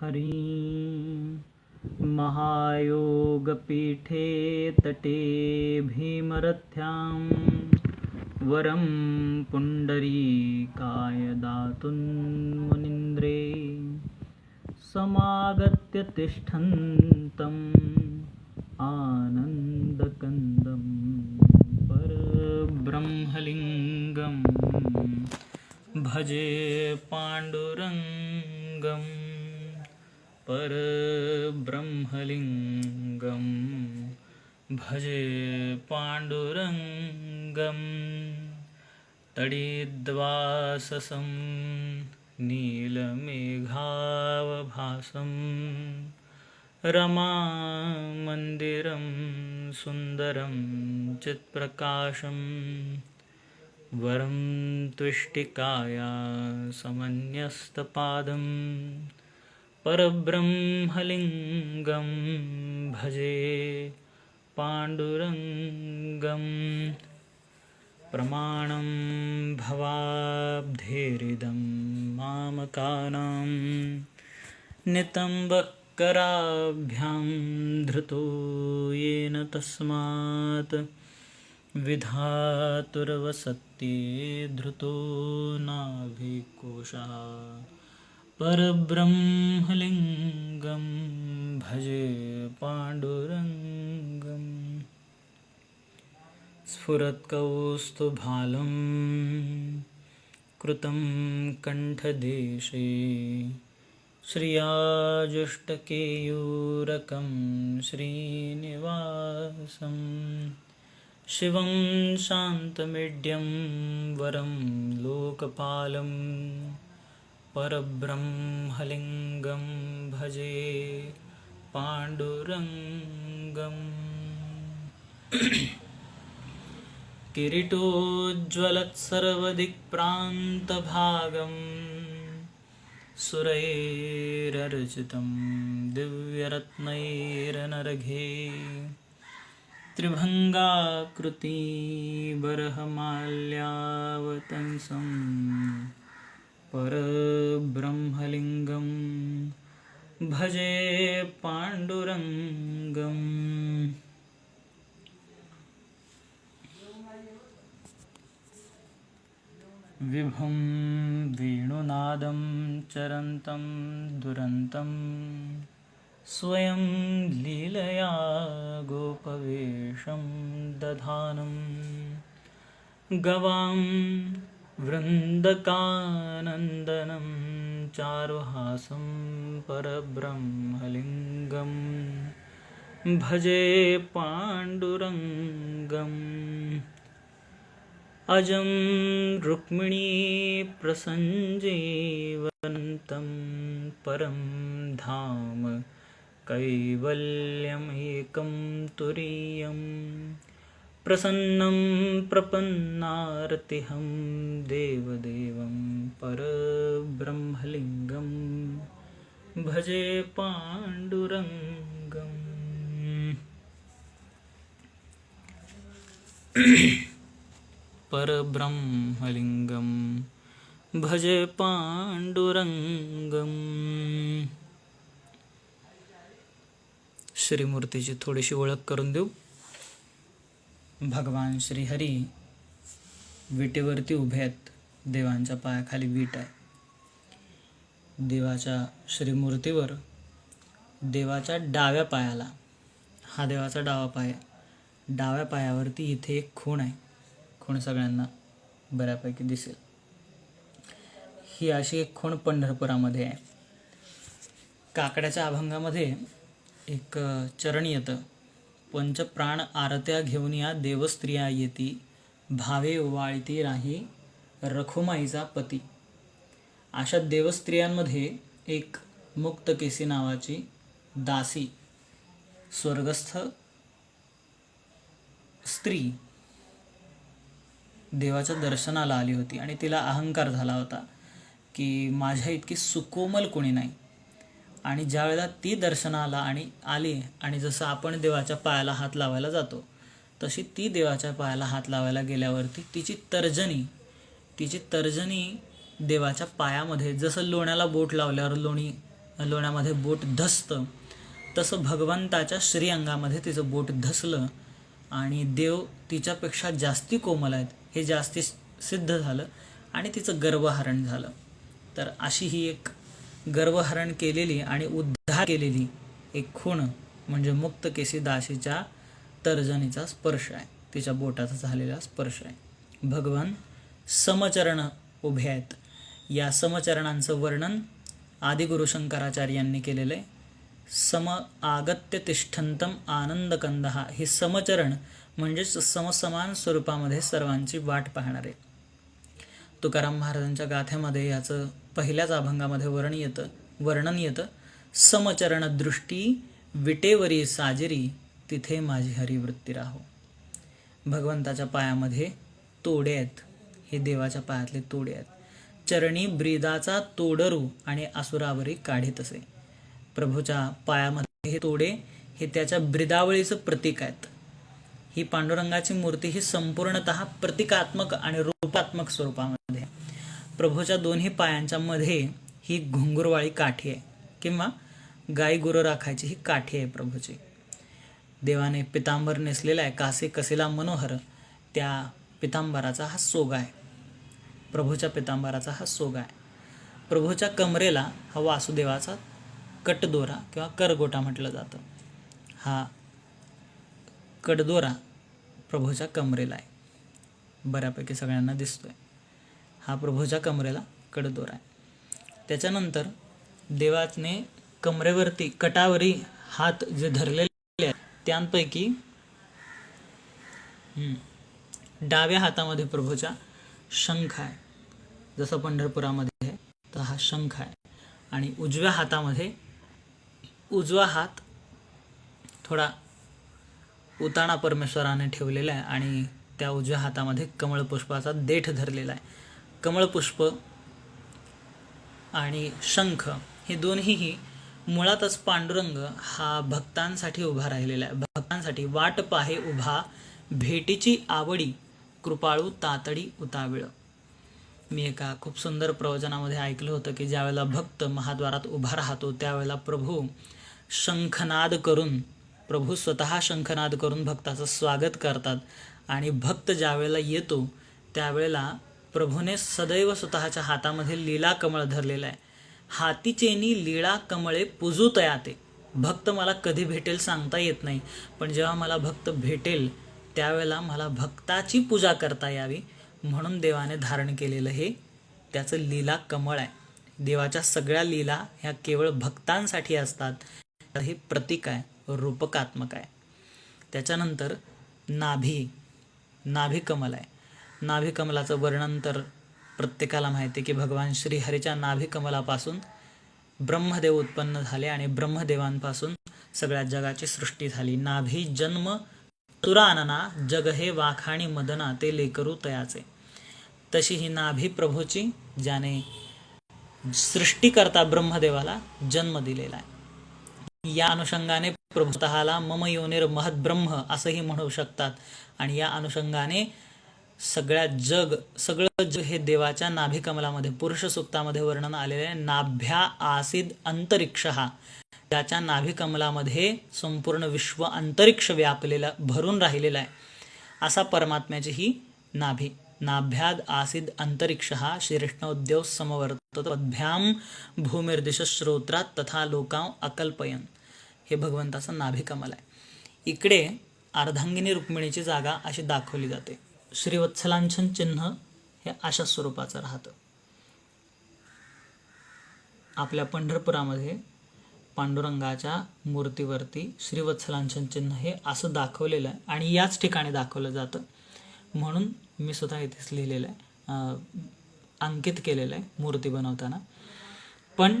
हरी महायोगपीठे तटे भीमरथ्यां वरं पुण्डरीकाय दातुन्मुनीन्द्रे समागत्य तिष्ठन्तम् आनन्दकन्दं परब्रह्मलिङ्गं भजे पाण्डुरङ्गम् परब्रह्मलिङ्गं भजे पाण्डुरङ्गं तडिद्वाससं नीलमेघावभासं रमामन्दिरं सुन्दरं चित्प्रकाशं वरं तुष्टिकाया समन्यस्तपादम् परब्रह्मलिङ्गं भजे पाण्डुरङ्गं प्रमाणं भवाब्धेरिदं मामकानां नितम्बकराभ्यां धृतो येन तस्मात् विधातुर्वसत्ये धृतो नाभिकोशः। परब्रह्मलिङ्गं भजे पाण्डुरङ्गम्। स्फुरत्कौस्तुभालं कृतं कण्ठदेशे श्रियाजुष्टकेयूरकं श्रीनिवासं शिवं शान्तमिड्यं वरं लोकपालं परब्रह्मलिङ्गं भजे पाण्डुरङ्गम् किरीटोज्ज्वलत्सर्वदिक्प्रान्तभागं सुरैरर्चितं दिव्यरत्नैरनर्घे। त्रिभङ्गाकृतिबर्हमाल्यावतंसं परब्रह्मलिङ्गं भजे पाण्डुरङ्गम्। विभुं वेणुनादं चरन्तं दुरन्तं स्वयं लीलया गोपवेशं दधानं। गवां वृन्दकानन्दनं चारुहासं परब्रह्मलिङ्गं भजे पाण्डुरङ्गम्। अजं रुक्मिणीप्रसञ्जीवन्तं परं धाम कैवल्यमेकं तुरीयं प्रसन्नं प्रपन्नार्तिहं देवदेवं परब्रह्मलिङ्गं भजे पाण्डुरङ्गम्। परब्रह्मलिङ्गं भजे पाण्डुरङ्गम्। श्रीमूर्तीची थोडीशी ओळख करून देऊ. भगवान श्रीहरी विटेवरती उभे आहेत. देवांच्या पायाखाली वीट आहे. देवाच्या श्रीमूर्तीवर देवाच्या डाव्या पायाला हा देवाचा डावा पाय आहे डाव्या पायावरती इथे एक खूण आहे. खूण सगळ्यांना बऱ्यापैकी दिसेल. ही अशी एक खूण पंढरपुरामध्ये आहे. काकड्याच्या अभंगामध्ये एक चरण येतं. पंचप्राण आरत्या घेऊन या देवस्त्रिया येती. भावे वाळती राही रखुमाईचा पती. अशा देवस्त्रियांमध्ये एक मुक्तकेसी नावाची दासी स्वर्गस्थ स्त्री देवाच्या दर्शनाला आली होती आणि तिला अहंकार झाला होता की माझ्या इतकी सुकोमल कोणी नाही. आणि ज्या वेळेला ती दर्शनाला आणि आली आणि जसं आपण देवाच्या पायाला हात लावायला जातो तशी ती देवाच्या पायाला हात लावायला गेल्यावरती तिची तर्जनी तिची तर्जनी देवाच्या पायामध्ये जसं लोण्याला बोट लावल्यावर लोणी लोण्यामध्ये बोट धसतं तसं भगवंताच्या श्रीअंगामध्ये तिचं बोट धसलं आणि देव तिच्यापेक्षा जास्ती कोमल आहेत हे जास्ती सिद्ध झालं आणि तिचं गर्वहरण झालं. तर अशी ही एक गर्वहरण केलेली आणि उद्धार केलेली एक खूण म्हणजे मुक्त केसी दासीच्या तर्जनीचा स्पर्श आहे. तिच्या बोटाचा झालेला स्पर्श आहे. भगवान समचरण उभे आहेत. या समचरणांचं वर्णन आदिगुरु शंकराचार्यांनी केलेलं आहे. सम आगत्य तिष्ठंतम आनंदकंद हा हे समचरण म्हणजेच समसमान स्वरूपामध्ये सर्वांची वाट पाहणारे. तुकाराम महाराजांच्या गाथ्यामध्ये याचं पहिल्याच अभंगामध्ये वर्णन येतं वर्णन येतं समचरण दृष्टी विटेवरी साजरी तिथे माझी हरिवृत्ती राहो. भगवंताच्या पायामध्ये तोडे आहेत हे देवाच्या पायातले तोडे आहेत. चरणी ब्रीदाचा तोडरू आणि असुरावरी काढीत असे प्रभूच्या पायामध्ये हे तोडे हे त्याच्या ब्रिदावळीचं प्रतीक आहेत. ही पांडुरंगाची मूर्ती ही संपूर्णत प्रतिकात्मक आणि रूपात्मक स्वरूपामध्ये आहे. प्रभूच्या दोन्ही पायांच्या मध्ये ही घुंगुरवाळी काठी आहे किंवा गाई गुरु राखायची ही काठी आहे प्रभूची. देवाने पितांबर नेसलेला आहे कासे कसेला मनोहर त्या पितांबराचा हा सोगा आहे. प्रभूच्या पितांबराचा हा सोगा आहे. प्रभूच्या कमरेला हा वासुदेवाचा कटदोरा किंवा करगोटा म्हटलं जातं. हा कडदोरा प्रभूच्या कमरेला आहे. बऱ्यापैकी सगळ्यांना दिसतोय. हा प्रभूच्या कमरेला कडदोरा आहे. त्याच्यानंतर देवाने कमरेवरती कटावरी हात जे धरलेले आहेत त्यांपैकी डाव्या हातामध्ये प्रभूच्या शंख आहे. जसं पंढरपुरामध्ये आहे तर हा शंख आहे. आणि उजव्या हातामध्ये उजवा हात थोडा उताणा परमेश्वराने ठेवलेला आहे आणि त्या उजव्या हातामध्ये कमळपुष्पाचा देठ धरलेला आहे. कमळपुष्प आणि शंख हे दोन्हीही मुळातच पांडुरंग हा भक्तांसाठी उभा राहिलेला आहे. भक्तांसाठी वाट पाहे उभा भेटीची आवडी कृपाळू तातडी उताविळ. मी एका खूप सुंदर प्रवचनामध्ये ऐकलं होतं की ज्यावेळेला भक्त महाद्वारात उभा राहतो त्यावेळेला प्रभू शंखनाद करून प्रभू स्वतः शंखनाद करून भक्ताचं स्वागत करतात आणि भक्त ज्यावेळेला येतो त्यावेळेला प्रभूने सदैव स्वतःच्या हातामध्ये लीला कमळ धरलेलं आहे. हातीचेनी लीळा कमळे पुजू तयाते भक्त मला कधी भेटेल सांगता येत नाही पण जेव्हा मला भक्त भेटेल त्यावेळेला मला भक्ताची पूजा करता यावी म्हणून देवाने धारण केलेलं हे त्याचं लीला कमळ आहे. देवाच्या सगळ्या लीला ह्या केवळ भक्तांसाठी असतात हे प्रतीक आहे. रूपकात्मक आहे. त्याच्यानंतर नाभी नाभी कमल आहे. नाभी कमलाचं वर्णन तर प्रत्येकाला माहिती आहे की भगवान श्रीहरीच्या नाभी कमलापासून ब्रह्मदेव उत्पन्न झाले आणि ब्रह्मदेवांपासून सगळ्या जगाची सृष्टी झाली. नाभी जन्म तुरानना जग हे वाखाणी मदना ते लेकरू तयाचे तशी ही नाभी प्रभूची ज्याने सृष्टीकर्ता ब्रह्मदेवाला जन्म दिलेला आहे. या अनुषंगाने प्रभू स्वतःला मम योनिर महद्ब्रह्म ब्रह्म असंही म्हणू शकतात. आणि या अनुषंगाने सगळ्या जग सगळं जग हे देवाच्या नाभिकमलामध्ये पुरुष सुक्तामध्ये वर्णन आलेले आहे नाभ्या आसिद अंतरिक्ष. हा त्याच्या नाभिकमलामध्ये संपूर्ण विश्व अंतरिक्ष व्यापलेलं भरून राहिलेलं आहे. असा परमात्म्याची ही नाभी. नाभ्याद आसिद अंतरिक्ष हा श्रीकृष्णोद्योग समवर्तत भूमिर्दिश श्रोत्रात तथा लोकां अकल्पयन। हे भगवंताचं नाभिकमल आहे। इकडे अर्धांगिनी रुक्मिणीची जागा अशी दाखवली जाते। श्रीवत्सलांछन चिन्ह हे अशा स्वरूपाचं राहतं। आपल्या पंढरपुरामध्ये पांडुरंगाच्या मूर्तीवरती श्रीवत्सलांछन चिन्ह हे असं दाखवलेलं आहे आणि याच ठिकाणी दाखवलं जातं। म्हणून मी सुद्धा इथेच लिहिलेलं आहे. अंकित केलेलं आहे मूर्ती बनवताना. पण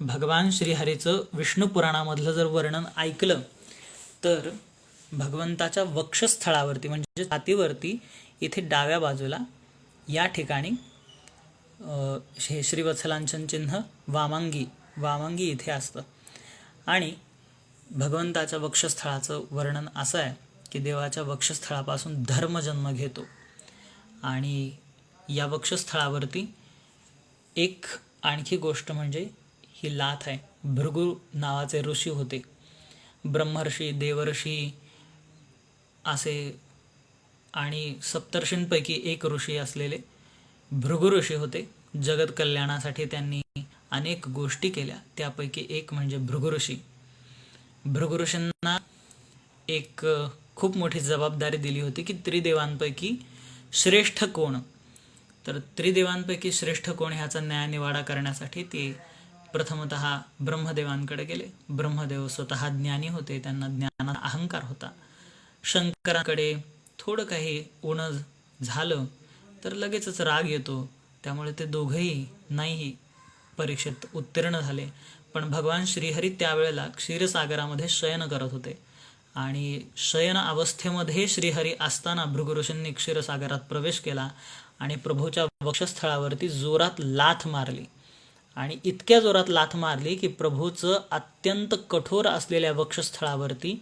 भगवान श्रीहरीचं विष्णू पुराणामधलं जर वर्णन ऐकलं तर भगवंताच्या वक्षस्थळावरती म्हणजे छातीवरती इथे डाव्या बाजूला या ठिकाणी हे श्रीवत्सलांचन चिन्ह वामांगी वामांगी इथे असतं. आणि भगवंताच्या वक्षस्थळाचं वर्णन असं आहे. की देवाच्या वक्षस्थळापासून धर्म जन्म घेतो. आणि या वक्षस्थळावरती एक आणखी गोष्ट म्हणजे ही लाथ आहे. भृगु नावाचे ऋषी होते. ब्रह्मर्षी देवर्षी असे आणि सप्तर्षींपैकी एक ऋषी असलेले भृगु ऋषी होते. जगत कल्याणासाठी त्यांनी अनेक गोष्टी केल्या. त्यापैकी एक म्हणजे भृगु ऋषी. भृगु ऋषींना एक खूप मोठी जबाबदारी दिली होती की त्रिदेवांपैकी श्रेष्ठ कोण? तर त्रिदेवांपैकी श्रेष्ठ कोण ह्याचा न्यायनिवाडा करण्यासाठी ते प्रथमत ब्रह्मदेवांकडे गेले. ब्रह्मदेव स्वतः ज्ञानी होते त्यांना ज्ञानात अहंकार होता. शंकराकडे थोडं काही उणं झालं तर लगेचच राग येतो. त्यामुळे ते दोघंही नाही परीक्षेत उत्तीर्ण झाले. पण भगवान श्रीहरी त्यावेळेला क्षीरसागरामध्ये शयन करत होते. आणि शयन अवस्थेमध्ये श्रीहरी असताना भृगुऋषींनी क्षीरसागरात प्रवेश केला आणि प्रभूच्या वक्षस्थळावरती जोरात लाथ मारली. आणि इतक्या जोरात लाथ मारली की प्रभूचं अत्यंत कठोर असलेल्या वक्षस्थळावरती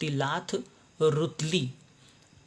ती लाथ रुतली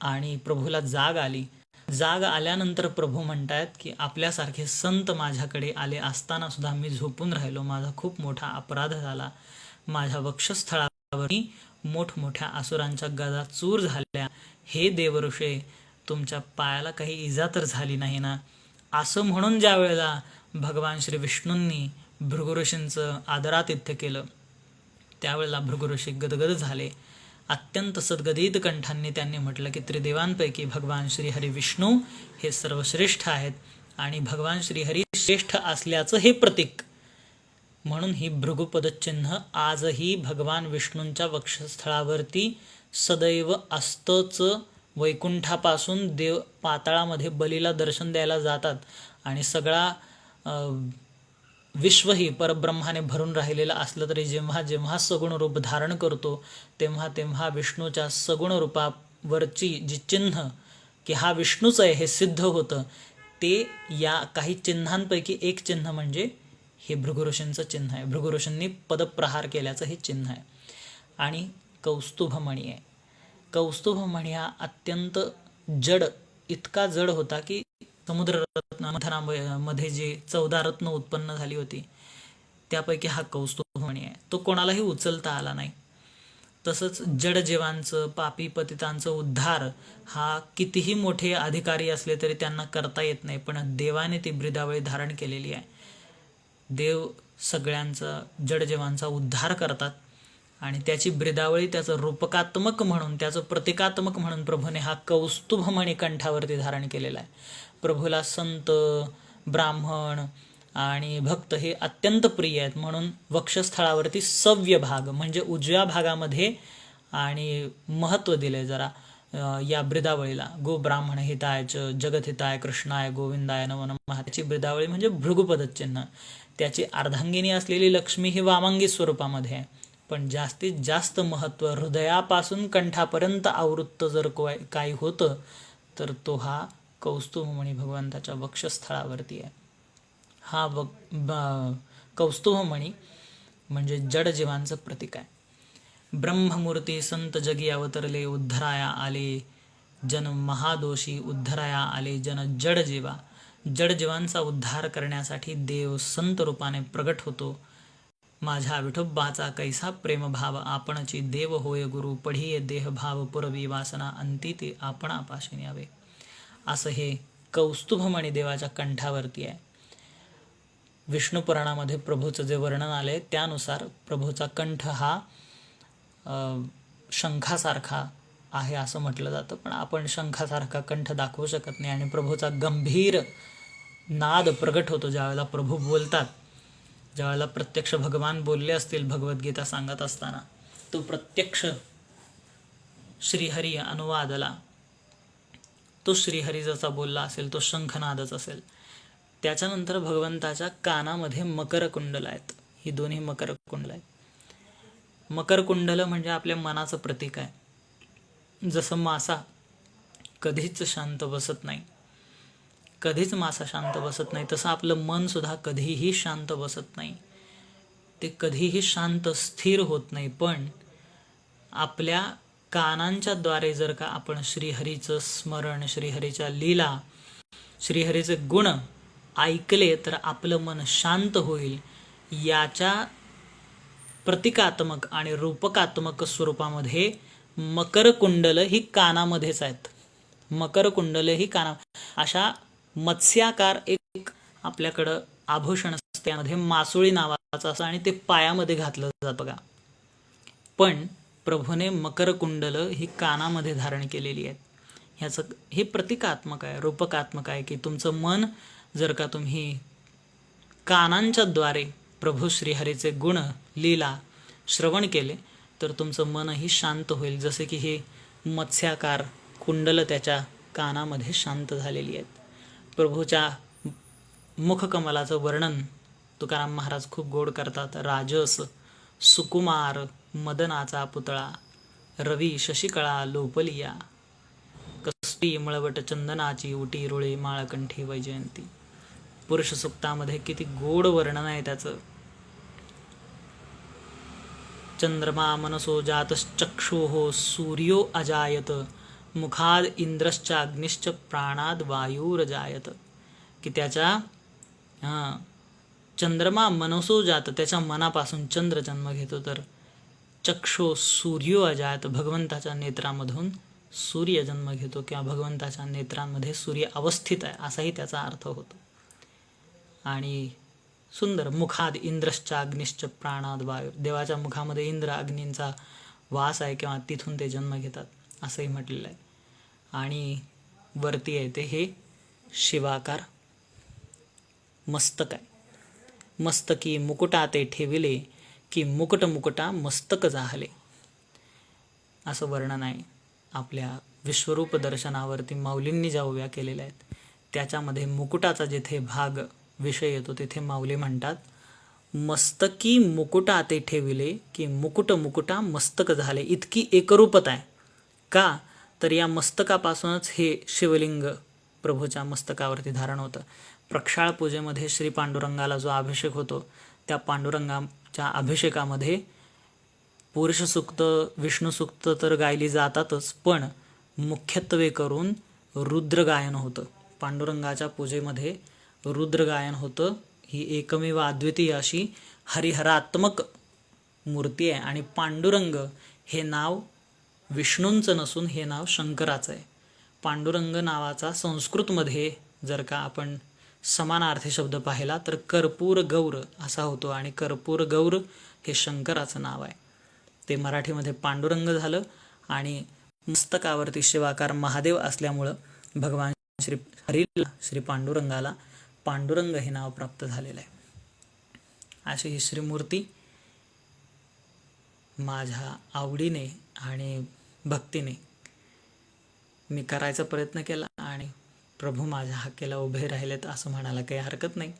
आणि प्रभूला जाग आली. जाग आल्यानंतर प्रभू म्हणतायत की आपल्यासारखे संत माझ्याकडे आले असताना सुद्धा मी झोपून राहिलो. माझा खूप मोठा अपराध झाला. माझ्या वक्षस्थळावरती मोठमोठ्या आसुरांच्या गदा चूर झाल्या. हे देवऋषे तुमच्या पायाला काही इजा तर झाली नाही ना? असं म्हणून ज्या वेळेला भगवान श्री विष्णूंनी भृगुऋषींचं आदरातिथ्य केलं त्यावेळेला भृगुऋषी गदगद झाले. अत्यंत सद्गदित कंठांनी त्यांनी म्हटलं की त्रिदेवांपैकी भगवान श्रीहरी विष्णू हे सर्वश्रेष्ठ आहेत आणि भगवान श्रीहरी श्रेष्ठ असल्याचं हे प्रतीक. म्हणून ही भृगुपदचिन्ह आजही भगवान विष्णूंच्या वक्षस्थळावरती सदैव असतंच. वैकुंठापासून देव पाताळामध्ये बलीला दर्शन द्यायला जातात आणि सगळा विश्वही परब्रह्माने भरून राहिलेलं असलं तरी जेव्हा जेव्हा सगुण रूप धारण करतो तेव्हा तेव्हा विष्णूच्या सगुण रूपावरची जी चिन्ह की हा विष्णूच आहे हे सिद्ध होतं ते या काही चिन्हांपैकी एक चिन्ह म्हणजे हे भृगुरोशनचं चिन्ह आहे. भृगुऋषींनी पदप्रहार केल्याचं हे चिन्ह आहे. आणि कौस्तुभमणी आहे. कौस्तुभमणी हा अत्यंत जड इतका जड होता की समुद्ररत्नामध्ये जे चौदा रत्न उत्पन्न झाली होती त्यापैकी हा कौस्तुभमणी आहे. तो कोणालाही उचलता आला नाही. तसंच जडजीवांचं पापी पतितांचं उद्धार हा कितीही मोठे अधिकारी असले तरी त्यांना करता येत नाही पण देवाने ती ब्रिदावळी धारण केलेली आहे. देव सगळ्यांचा जडजीवांचा उद्धार करतात. आणि त्याची ब्रिदावळी त्याचं रूपकात्मक म्हणून त्याचं प्रतिकात्मक म्हणून प्रभूने हा कौस्तुभमणी कंठावरती धारण केलेला आहे. प्रभूला संत ब्राह्मण आणि भक्त हे अत्यंत प्रिय आहेत. म्हणून वक्षस्थळावरती सव्य भाग म्हणजे उजव्या भागामध्ये आणि महत्त्व दिले जरा या ब्रिदावळीला. गो ब्राह्मण हिताय च जगत हिताय कृष्णाय गोविंदाय नमो नमः. ब्रिदावळी म्हणजे भृगुपदचिन्ह. त्याची अर्धांगिनी असलेली लक्ष्मी ही वामांगी स्वरूपामध्ये आहे. पण जास्तीत जास्त महत्त्व हृदयापासून कंठापर्यंत आवृत्त जर काय काही होतं तर तो हा कौस्तुभमणी भगवंताच्या वक्षस्थळावरती आहे. हा व ब- कौस्तुभमणी म्हणजे जड जीवांचं प्रतीक आहे. ब्रह्ममूर्ती संत जगी अवतरले उद्धराया आले जन महादोषी उद्धराया आले जन जडजीवा जडजीवांचा उद्धार करण्यासाठी देव संत रूपाने प्रगट होतो. माझ्या विठोबाचा कैसा प्रेमभाव आपणची देव होय गुरु पढिये देहभाव पुरवी वासना अंती ते आपणापाशी न्यावे असं हे कौस्तुभमणी देवाच्या कंठावरती आहे. विष्णुपुराणामध्ये प्रभूचं जे वर्णन आलंय त्यानुसार प्रभूचा कंठ हा शंखासारखा आहे असं म्हटलं जातं. पण आपण शंखासारखा कंठ दाखवू शकत नाही आणि प्रभूचा गंभीर नाद प्रगट होतो ज्यावेळेला प्रभू बोलतात. ज्यावेळेला प्रत्यक्ष भगवान बोलले असतील भगवद्गीता सांगत असताना तो प्रत्यक्ष श्रीहरी अनुवादला तो श्रीहरी जसा बोलला असेल तो शंखनादच असेल. त्याच्यानंतर भगवंताच्या कानामध्ये मकरकुंडल आहेत. ही दोन्ही मकरकुंडल आहेत. मकरकुंडल म्हणजे आपल्या मनाचं प्रतीक आहे. जसं मासा कधीच शांत बसत नाही. कधीच मासा शांत बसत नाही. तसं आपलं मन सुद्धा कधीही शांत बसत नाही. ते कधीही शांत स्थिर होत नाही. पण आपल्या कानांच्या द्वारे जर का आपण श्रीहरीचं स्मरण श्रीहरीच्या लीला श्रीहरीचे गुण ऐकले तर आपलं मन शांत होईल. याच्या प्रतिकात्मक आणि रूपकात्मक स्वरूपामध्ये मकर कुंडल ही कानामध्येच आहेत. मकर कुंडल ही काना अशा मत्स्याकार एक आपल्याकडं आभूषण असतं. त्यामध्ये मासोळी नावाचं असं आणि ते पायामध्ये घातलं जात बघा. पण प्रभूने मकर कुंडल ही कानामध्ये धारण केलेली आहेत. ह्याचं हे प्रतिकात्मक आहे रूपकात्मक आहे की तुमचं मन जर का तुम्ही कानांच्या द्वारे प्रभू श्रीहरीचे गुण लीला श्रवण केले तर तुमचं मनही शांत होईल. जसे की हे मत्स्याकार कुंडल त्याच्या कानामध्ये शांत झालेली आहेत. प्रभूच्या मुखकमलाचं वर्णन तुकाराम महाराज खूप गोड करतात. राजस सुकुमार मदनाचा पुतळा रवी शशिकळा लोपलिया कस्ती मळवट चंदनाची उटी रुळी माळकंठी वैजयंती. पुरुष सुक्तामध्ये किती गोड वर्णन आहे त्याचं. चंद्रमा मनसो जातश्चक्षुः सूर्यो अजायत मुखाद इंद्रश्च अग्निश्च प्राणाद वायूर जायत की त्याच्या हां चंद्रमा मनसो जात त्याच्या मनापासून चंद्र जन्म घेतो तर चक्षो सूर्यो अजायत भगवंताच्या नेत्रामधून सूर्य जन्म घेतो किंवा भगवंताच्या नेत्रांमध्ये सूर्य अवस्थित आहे असाही त्याचा अर्थ होतो. आणि सुंदर मुखाद इंद्रश्च अग्निश्च प्राणाद वायू देवाच्या मुखामध्ये इंद्र अग्नींचा वास आहे किंवा तिथून ते जन्म घेतात. असंही म्हटलेलं आहे. आणि वरती आहे ते हे शिवाकार मस्तक आहे. मस्तकी मुकुटा ते ठेविले की मुकुट मुकुटा मस्तक जाहले. असं वर्णन आहे आपल्या विश्वरूप दर्शनावरती माऊलींनी ज्या उभ्या केलेल्या आहेत त्याच्यामध्ये मुकुटाचा जिथे भाग विषय येतो तिथे माऊली म्हणतात मस्तकी मुकुटा ते ठेविले की मुकुट मुकुटा मस्तक झाले इतकी एकरूपता आहे. का? तर या मस्तकापासूनच हे शिवलिंग प्रभूच्या मस्तकावरती धारण होतं. प्रक्षाळ पूजेमध्ये श्री पांडुरंगाला जो अभिषेक होतो त्या पांडुरंगाच्या अभिषेकामध्ये पुरुष सुक्त विष्णू तर गायली जातातच पण मुख्यत्वे करून रुद्रगायन होतं. पांडुरंगाच्या पूजेमध्ये रुद्रगायन होतं. ही एकमेव अद्वितीय अशी हरिहरात्मक मूर्ती आहे आणि पांडुरंग हे नाव विष्णूंचं नसून हे नाव शंकराचं आहे. पांडुरंग नावाचा संस्कृतमध्ये जर का आपण समानार्थी शब्द पाहिला तर कर्पूर गौर असा होतो आणि कर्पूर गौर हे शंकराचं नाव आहे. ते मराठीमध्ये पांडुरंग झालं आणि मस्तकावरती शिवाकार महादेव असल्यामुळं भगवान श्री हरीला श्री पांडुरंगाला पांडुरंग हे नाव प्राप्त झालेलं आहे. अशी ही श्रीमूर्ती माझ्या आवडीने आणि भक्तीने मी करायचा प्रयत्न केला आणि प्रभू माझ्या हाकेला उभे राहिलेत असं म्हणायला काही हरकत नाही.